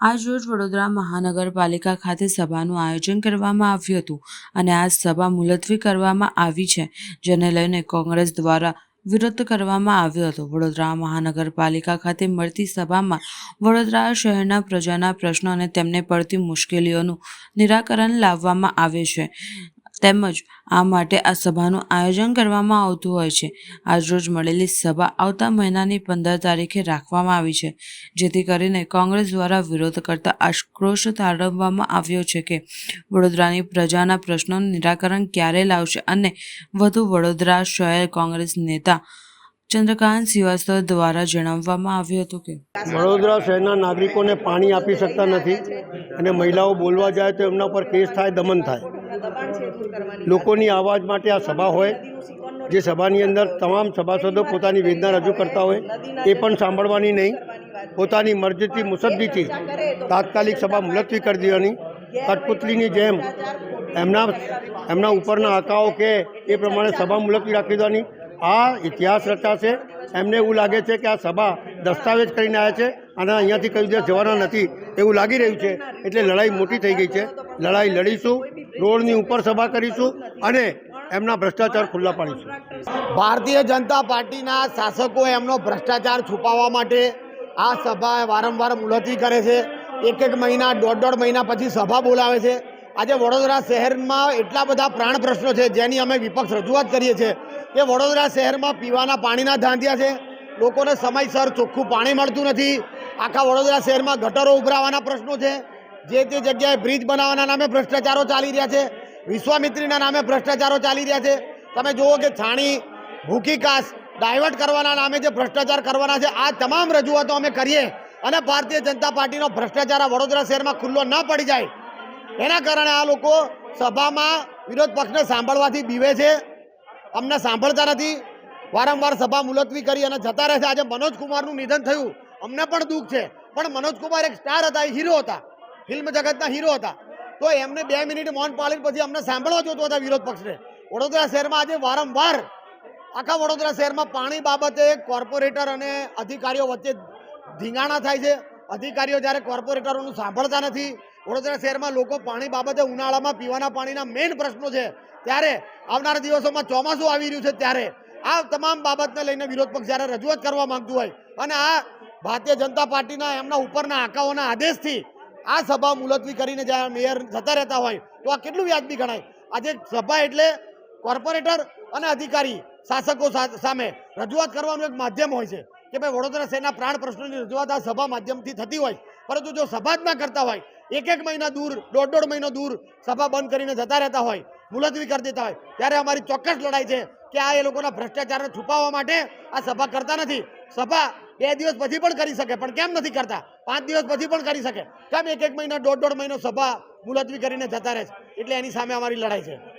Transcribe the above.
આજરોજ વડોદરા મહાનગરપાલિકા ખાતે સભાનું આયોજન કરવામાં આવ્યું હતું અને આ સભા મુલતવી કરવામાં આવી છે, જેને લઈને કોંગ્રેસ દ્વારા વિરોધ કરવામાં આવ્યો હતો. વડોદરા મહાનગરપાલિકા ખાતે મળતી સભામાં વડોદરા શહેરના પ્રજાના પ્રશ્નો અને તેમને પડતી મુશ્કેલીઓનું નિરાકરણ લાવવામાં આવે છે. તેમજ આ માટે આ સભાનું આયોજન કરવામાં આવતું હોય છે. આજરોજ મળેલી સભા આવતા મહિનાની પંદર તારીખે રાખવામાં આવી છે. જેથી કરીને કોંગ્રેસ દ્વારા વિરોધ કરતા આક્રોશ તારવવામાં આવ્યો છે કે વડોદરાની પ્રજાના પ્રશ્નોનું નિરાકરણ ક્યારે લાવશે અને વધુ વડોદરા શહેર કોંગ્રેસ નેતા ચંદ્રકાંત શ્રીવાસ્તવ દ્વારા જણાવવામાં આવ્યું હતું કે વડોદરા શહેરના નાગરિકોને પાણી આપી શકતા નથી અને મહિલાઓ બોલવા જાય તો એમના પર કેસ થાય, દમન થાય. લોકોની આવાજ માટે આ સભા હોય જે સભાની અંદર તમામ સભાસદો પોતાની વેદના રજૂ કરતા હોય એ પણ સાંભળવાની નહીં. પોતાની મરજીથી મુસદ્દીથી તાત્કાલિક સભા મુલતવી કરી. દેવાની. કઠપુતલીની જેમ એમના એમના ઉપરના આકાઓ કે એ પ્રમાણે સભા મુલતવી રાખી દેવાની. આ ઇતિહાસ રચાશે એમને એવું લાગે છે કે આ સભા દસ્તાવેજ કરીને આવ્યા છે અને અહીંયાથી કઈ દિવસ જવાના નથી એવું લાગી રહ્યું છે. એટલે લડાઈ મોટી થઈ ગઈ છે. લડાઈ લડીશું, રોડની ઉપર સભા કરીશું અને એમના ભ્રષ્ટાચાર ખુલ્લા પાડીશું. ભારતીય જનતા પાર્ટીના શાસકો એમનો ભ્રષ્ટાચાર છુપાવવા માટે આ સભા વારંવાર મુલતવી કરે છે. એક એક મહિના, દોઢ દોઢ મહિના પછી સભા બોલાવે છે. આજે વડોદરા શહેરમાં એટલા બધા પ્રાણ પ્રશ્નો છે જેની અમે વિપક્ષ રજૂઆત કરીએ છીએ કે વડોદરા શહેરમાં પીવાના પાણીના ધાંધિયા છે. લોકોને સમયસર ચોખ્ખું પાણી મળતું નથી. આખા વડોદરા શહેરમાં ગટરો ઉભરાવાના પ્રશ્નો છે. જે તે જગ્યાએ બ્રિજ બનાવવાના નામે ભ્રષ્ટાચારો ચાલી રહ્યા છે. વિશ્વામિત્રીના નામે ભ્રષ્ટાચારો ચાલી રહ્યા છે. તમે જુઓ કે છાણી ભૂકી કાસ ડાયવર્ટ કરવાના નામે જે ભ્રષ્ટાચાર કરવાના છે, આ તમામ રજૂઆતો અમે કરીએ અને ભારતીય જનતા પાર્ટીનો ભ્રષ્ટાચાર વડોદરા શહેરમાં ખુલ્લો ન પડી જાય. એના કારણે આ લોકો સભામાં વિરોધ પક્ષને સાંભળવાથી બીવે છે. અમને સાંભળતા નથી. વારંવાર સભા મુલતવી કરી અને જતા રહે છે. આજે મનોજ કુમારનું નિધન થયું. અમને પણ દુઃખ છે. પણ મનોજ કુમાર એક સ્ટાર હતા, એ હીરો હતા. ફિલ્મ જગતના હીરો હતા. તો એમને બે મિનિટ મૌન પાળીને પછી અમને સાંભળવા જોતો હતા વિરોધ પક્ષને. વડોદરા શહેરમાં આજે વારંવાર આખા વડોદરા શહેરમાં પાણી બાબતે કોર્પોરેટર અને અધિકારીઓ વચ્ચે ધીંગાણા થાય છે. અધિકારીઓ જ્યારે કોર્પોરેટરોનું સાંભળતા નથી વડોદરા શહેરમાં લોકો પાણી બાબતે ઉનાળામાં પીવાના પાણીના મેઇન પ્રશ્નો છે. ત્યારે આવનારા દિવસોમાં ચોમાસું આવી રહ્યું છે ત્યારે આ તમામ બાબતને લઈને વિરોધ પક્ષ જ્યારે રજૂઆત કરવા માંગતું હોય અને આ ભારતીય જનતા પાર્ટીના એમના ઉપરના આંકાઓના આદેશથી આ સભા મુલતવી કરીને જ્યારે મેયર જતા રહેતા હોય તો આ કેટલું વ્યાજબી ગણાય? આજે સભા એટલે કોર્પોરેટર અને અધિકારી શાસકો સામે રજૂઆત કરવાનું એક માધ્યમ હોય છે કે ભાઈ વડોદરા શહેરના પ્રાણ પ્રશ્નોની રજૂઆત આ સભા માધ્યમથી થતી હોય. પરંતુ જો સભા જ ના કરતા હોય એક એક મહિના દૂર, દોઢ દોઢ મહિનો દૂર સભા બંધ કરીને જતા રહેતા હોય, મુલતવી કરી દેતા હોય. ત્યારે અમારી ચોક્કસ લડાઈ છે કે આ એ લોકોના ભ્રષ્ટાચારને છુપાવવા માટે આ સભા કરતા નથી. સભા બે દિવસ પછી પણ કરી શકે, પણ કેમ નથી કરતા? પાંચ દિવસ પછી પણ કરી શકે. કેમ એક એક મહિના, દોઢ દોઢ મહિનો સભા મુલતવી કરીને જતા રહે છે? એટલે એની સામે અમારી લડાઈ છે.